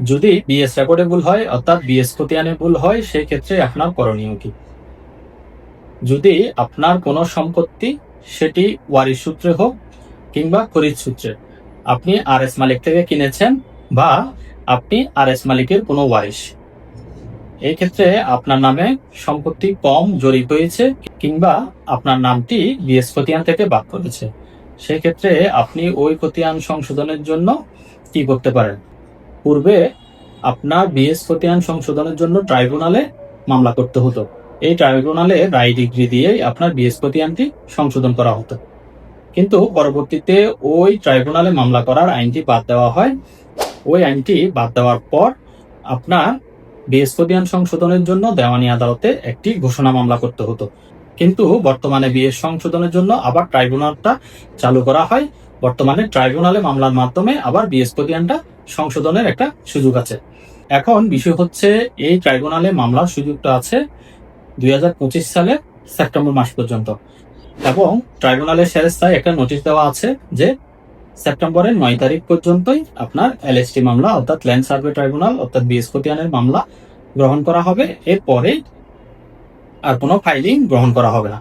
যদি বিএস রেকর্ডে ভুল হয়, অর্থাৎ বিএস খতিয়ানে ভুল হয় সেই ক্ষেত্রে আপনার করণীয় কি? যদি আপনার কোনো সম্পত্তি সেটি ওয়ারিশ সূত্রে হোক কিংবা খরিদ সূত্রে, আপনি আর এস মালিক থেকে কিনেছেন বা আপনি আর এস মালিকের কোনো ওয়ারিশ এই ক্ষেত্রে আপনার নামে সম্পত্তি কম জড়িত হয়েছে কিংবা আপনার নামটি বিএস খতিয়ান থেকে বাদ করেছে সেক্ষেত্রে আপনি ওই খতিয়ান সংশোধনের জন্য কি করতে পারেন? পূর্বে আপনার বিএস খতিয়ান সংশোধনের জন্য ট্রাইব্যুনালে মামলা করতে হতো। এই ট্রাইব্যুনালে রায় ডিগ্রি দিয়ে আপনার বিএস খতিয়ানটি সংশোধন করা হতো। কিন্তু পরবর্তীতে ওই ট্রাইব্যুনালে মামলা করার আইনটি বাদ দেওয়া হয়। ওই আইনটি বাদ দেওয়ার পর আপনার বিএস খতিয়ান সংশোধনের জন্য দেওয়ানি আদালতে একটি ঘোষণা মামলা করতে হতো। কিন্তু বর্তমানে বিএস সংশোধনের জন্য আবার ট্রাইব্যুনালটা চালু করা হয়। বর্তমানে ট্রাইব্যুনালে মামলার মাধ্যমে আবার বিএস খতিয়ানটা সংশোধনের একটা সুযোগ আছে। এখন বিষয় হচ্ছে, এই ট্রাইব্যুনালে মামলার সুযোগটা আছে দুই হাজার পঁচিশ সালে সেপ্টেম্বর মাস পর্যন্ত। এবং ট্রাইব্যুনালের সেরেস্তায় একটা নোটিশ দেওয়া আছে যে, সেপ্টেম্বরের নয় তারিখ পর্যন্তই আপনার এলএসটি মামলা, অর্থাৎ ল্যান্ড সার্ভে ট্রাইব্যুনাল, অর্থাৎ বিএস খতিয়ানের মামলা গ্রহণ করা হবে। এরপরে আর কোনো ফাইলিং গ্রহণ করা হবে না।